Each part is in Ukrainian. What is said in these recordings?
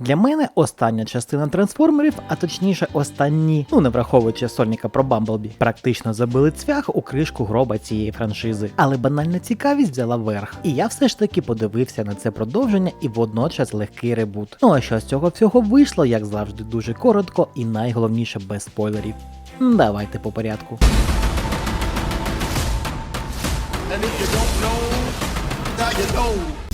Для мене остання частина трансформерів, а точніше останні, ну не враховуючи сольника про Бамблбі, практично забили цвях у кришку гроба цієї франшизи. Але банальна цікавість взяла верх. І я все ж таки подивився на це продовження і водночас легкий ребут. Ну а що з цього всього вийшло, як завжди, дуже коротко і найголовніше без спойлерів. Давайте по порядку. And if you don't know, now you know.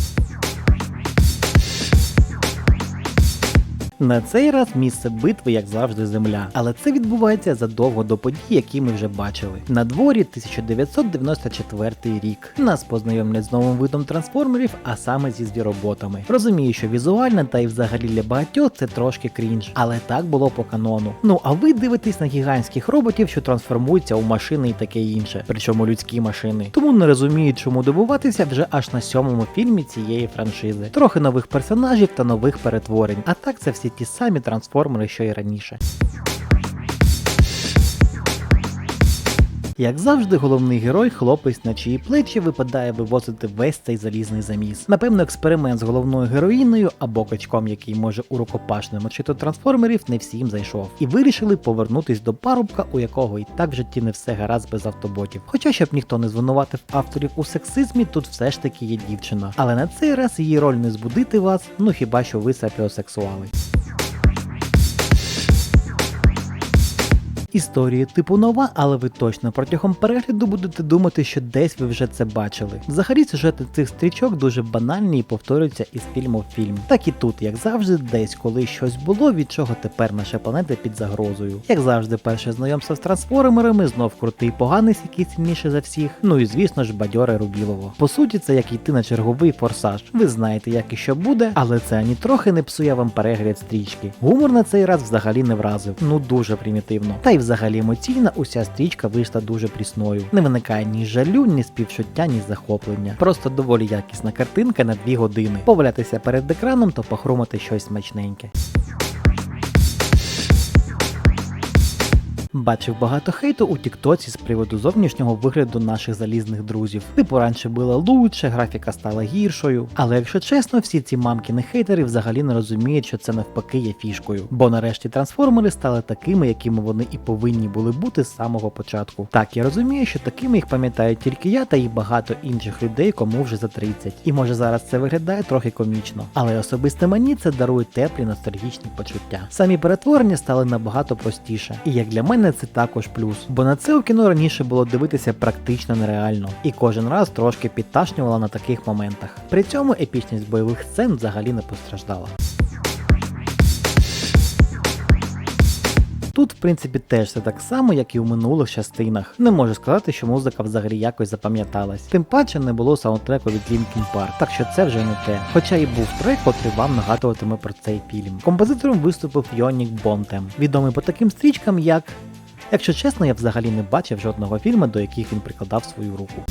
На цей раз місце битви, як завжди, земля, але це відбувається задовго до подій, які ми вже бачили. На дворі 1994 рік. Нас познайомлять з новим видом трансформерів, а саме зі звіроботами. Розумію, що візуально та й взагалі для багатьох це трошки крінж, але так було по канону. Ну а ви дивитесь на гігантських роботів, що трансформуються у машини і таке інше, причому людські машини. Тому не розумію, чому дивуватися вже аж на сьомому фільмі цієї франшизи. Трохи нових персонажів та нових перетворень. А так це всі ті самі трансформери, що й раніше. Як завжди, головний герой, хлопець, на чиї плечі випадає вивозити весь цей залізний заміс. Напевно, експеримент з головною героїною або качком, який може у рукопашному мочити трансформерів, не всім зайшов. І вирішили повернутись до парубка, у якого і так в житті не все гаразд без автоботів. Хоча щоб ніхто не звинуватив авторів у сексизмі, тут все ж таки є дівчина. Але на цей раз її роль не збудити вас, ну хіба що ви сапіосексуали. Історії типу нова, але ви точно протягом перегляду будете думати, що десь ви вже це бачили. Взагалі сюжети цих стрічок дуже банальні і повторюються із фільму в фільм. Так і тут, як завжди, десь коли щось було, від чого тепер наша планета під загрозою. Як завжди, перше знайомство з трансформерами, знов крутий поганець, який сильніший за всіх. Ну і звісно ж бадьоре Рубілово. По суті, це як йти на черговий форсаж. Ви знаєте, як і що буде, але це ані трохи не псує вам перегляд стрічки. Гумор на цей раз взагалі не вразив. Ну дуже примітивно. Та й взагалі емоційна уся стрічка вийшла дуже прісною. Не виникає ні жалю, ні співчуття, ні захоплення. Просто доволі якісна картинка на дві години. Повалятися перед екраном та похрумати щось смачненьке. Бачив багато хейту у Тіктоці з приводу зовнішнього вигляду наших залізних друзів. Типу раніше було лучше, графіка стала гіршою. Але якщо чесно, всі ці мамкіни хейтери взагалі не розуміють, що це навпаки є фішкою. Бо нарешті трансформери стали такими, якими вони і повинні були бути з самого початку. Так я розумію, що такими їх пам'ятають тільки я та і багато інших людей, кому вже за 30. І може зараз це виглядає трохи комічно. Але особисто мені це дарує теплі ностальгічні почуття. Самі перетворення стали набагато простіше. І як для мене це також плюс. Бо на це у кіно раніше було дивитися практично нереально. І кожен раз трошки підташнювала на таких моментах. При цьому епічність бойових сцен взагалі не постраждала. Тут, в принципі, теж все так само, як і у минулих частинах. Не можу сказати, що музика взагалі якось запам'яталась. Тим паче не було саундтреку від Linkin Park, так що це вже не те. Хоча і був трек, котрий вам нагадуватиме про цей фільм. Композитором виступив Йонік Бонтем, відомий по таким стрічкам, як. Якщо чесно, я взагалі не бачив жодного фільму, до яких він прикладав свою руку.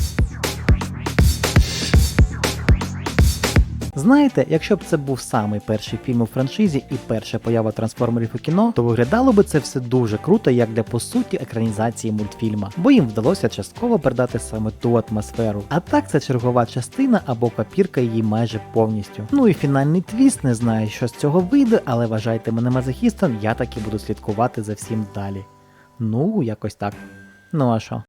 Знаєте, якщо б це був самий перший фільм у франшизі і перша поява трансформерів у кіно, то виглядало би це все дуже круто, як для по суті екранізації мультфільма, бо їм вдалося частково передати саме ту атмосферу. А так це чергова частина або копірка її майже повністю. Ну і фінальний твіст, не знаю, що з цього вийде, але вважайте мене мазохістом, я таки буду слідкувати за всім далі. Ну, якось так. Ну а що?